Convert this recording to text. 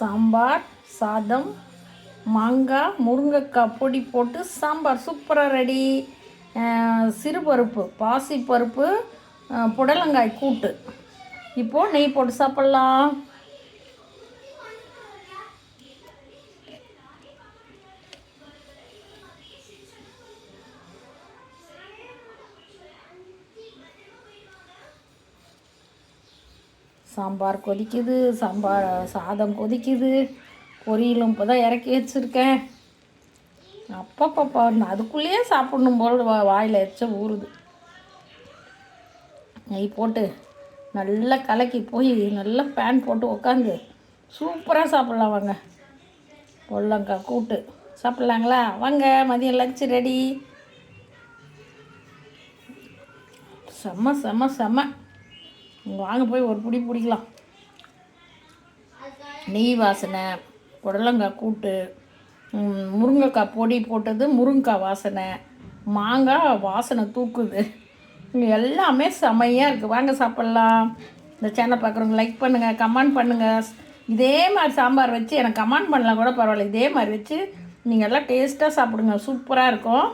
சாம்பார் சாதம் மாங்காய் முருங்கைக்காய் பொடி போட்டு சாம்பார் சூப்பராக ரெடி சிறுபருப்பு பாசிப்பருப்பு புடலங்காய் கூட்டு. இப்போது நெய் போட்டு சாப்பிட்லாம். சாம்பார் கொதிக்குது சாம்பார் சாதம் கொதிக்குது. பொரியலும் இப்போ தான் இறக்கி வச்சுருக்கேன். அப்பப்பப்பா அதுக்குள்ளேயே சாப்பிடணும் போல் வா வாயில் எச்ச ஊறுது. நெய் போட்டு நல்லா கலக்கி போய் நல்லா பேன் போட்டு உக்காந்து சூப்பராக சாப்பிட்லாம் வாங்க. பொல்லங்காய் கூட்டு. சாப்பிட்லாங்களா? வாங்க மதியம் லஞ்சு ரெடி செம்ம செம்ம செம்ம வாங்க போய் ஒரு பிடி பிடிக்கலாம். நெய் வாசனை புடலங்காய் கூட்டு முருங்கைக்காய் பொடி போட்டது முருங்கைக்காய் வாசனை மாங்காய் வாசனை தூக்குது. எல்லாமே செமையாக இருக்குது வாங்க சாப்பிட்லாம். இந்த சேனல் பார்க்குறவங்க லைக் பண்ணுங்கள் கமெண்ட் பண்ணுங்கள் இதே மாதிரி சாம்பார் வச்சு எனக்கு கமெண்ட் பண்ணலாம் கூட பரவாயில்ல. இதே மாதிரி வச்சு நீங்கள் எல்லாம் டேஸ்ட்டாக சாப்பிடுங்க. சூப்பராக இருக்கும்.